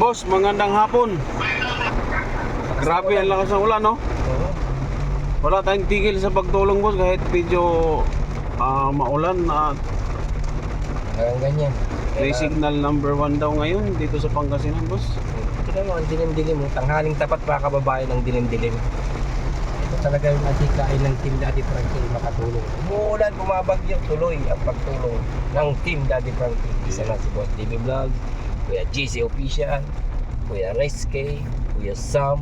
Boss, magandang hapon. Grabe ang lakas ng ulan, no? Wala tayong tigil sa pagtulong, boss, kahit medyo ah, maulan at Hanggang ganyan. may Kaya, signal number one daw ngayon dito sa Pangasinan, boss. Tignan mo, ang dilim-dilim. oh. Tanghaling tapat mga kababayan ng dilim-dilim. Ito talaga yung atikain ng Team Daddy Frankie makatulong. Umuulan, bumabagyo, tuloy ang pagtulong ng Team Daddy Frankie. Isa na si Boss TV Vlog, Kuya GC Official, Kuya Reske, Kuya Sam,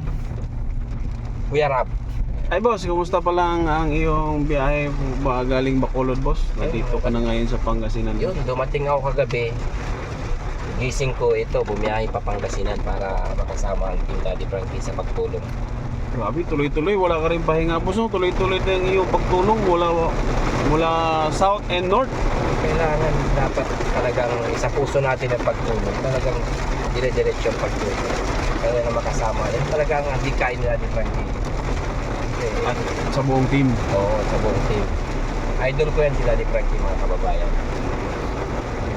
Kuya Rab. Ay, boss, kumusta pa lang ang iyong biyahe ba galing Bacolod, boss? Nandito ka na ngayon sa Pangasinan. Yun, dumating ako kagabi. Gising ko ito, bumiyahe pa Pangasinan para makasama ang Team Daddy Frankie sa pagtulong. Grabe, tuloy-tuloy. Wala ka rin pahinga, boss. No? Tuloy-tuloy na ang iyong pagtulong mula, mula south and north. Kailangan dapat talagang isa puso natin ang pagtulong. Talagang dire-diretso ang pagtulong. Kaya na makasama. Yan talagang adikain nila ni Frankie. Kasi, At sa buong team. oo, sa buong team. Idol ko yan sila ni Frankie mga kababayan.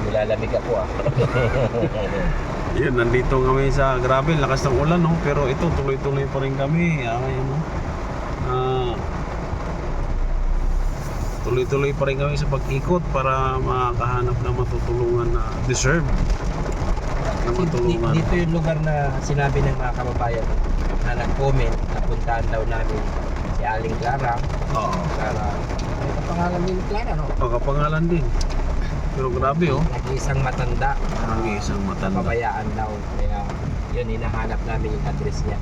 Nilalamig ako ah. Yun, nandito kami sa grabe, lakas ng ulan, no? Pero ito, tuloy-tuloy pa rin kami. Ay, ano? Ah, tuloy-tuloy pa rin kami sa pag-ikot para makahanap ng matutulungan na deserve na matulungan. dito yung lugar na sinabi ng mga kababayan na nag-comment na puntahan daw namin si Aling Clara. Oo. Clara, ano ang pangalan ni Clara no? Pagkapangalan din. Pero grabe, oh. Nag-iisang matanda. Ang isang matanda. pabayaan daw. Kaya yun, hinahanap namin yung address niya.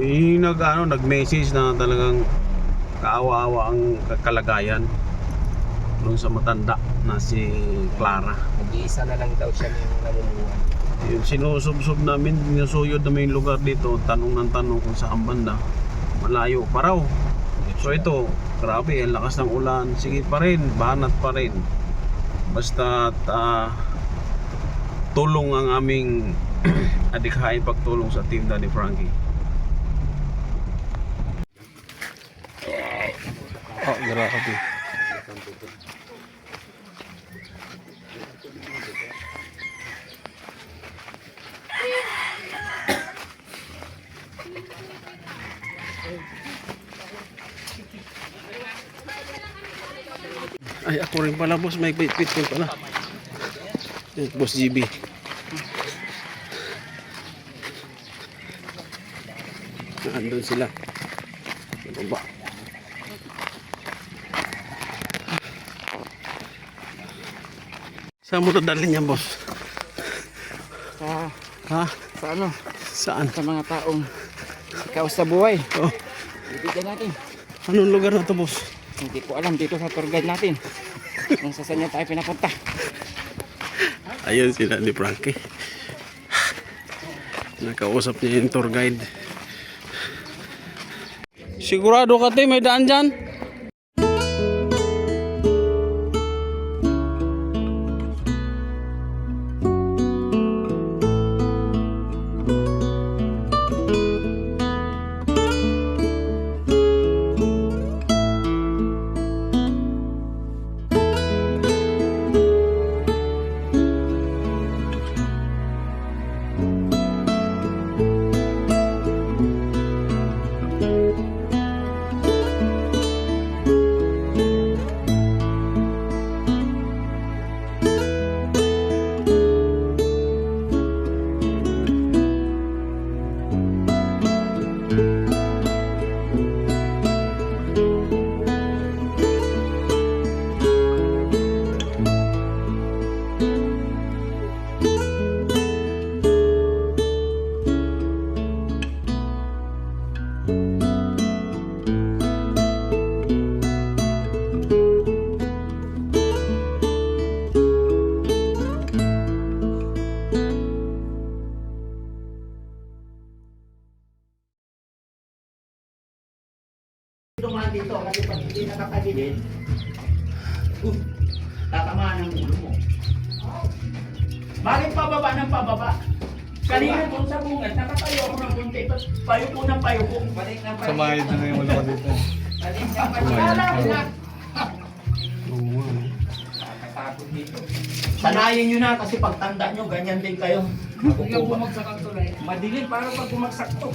Yung nag, ano, nag-message na talagang kaawa-awa ang kalagayan nung sa matanda na si Clara. Nag-iisa na lang daw siya yung namumuhay. Yun, sinusubsob namin, sinusuyod namin yung lugar dito, tanong ng tanong kung saan banda. Malayo pa raw. So ito, grabe, ang lakas ng ulan. Sige pa rin, banat pa rin. Basta ah, tulong ang aming adikhain pagtulong sa Team Daddy Frankie. Oh, grabe. Ay, ako rin pala, boss. May bit-bit ko pala. Boss GB. Andun sila. Sa baba. Saan mo dadalhin yan, boss? sa, Ha? sa ano, Saan? sa mga taong ikaw sa buhay. Oh, Bibigyan natin. anong lugar na to, boss? Hindi ko alam dito sa tour guide natin. Kung sa saan niya tayo pinapunta. Ayun sila ni Frankie. Nakausap niya yung tour guide. Sigurado ka, te, may daan dyan? Dumaan dito kasi pag hindi nakatagilid, uh, tatamaan ang ulo mo. Bakit pababa ng pababa? Kanina doon sa bungad, nakatayo ako ng bunti. Payo ko ng payo ko. Balik ng balik. Sumayad na yung ulo ko dito. Balik ng balik. Alam na. Nakakatakot dito. Sanayin nyo na kasi pagtanda nyo, ganyan din kayo. Biglang bumagsak ang tulay. Madilim, para pag bumagsak to.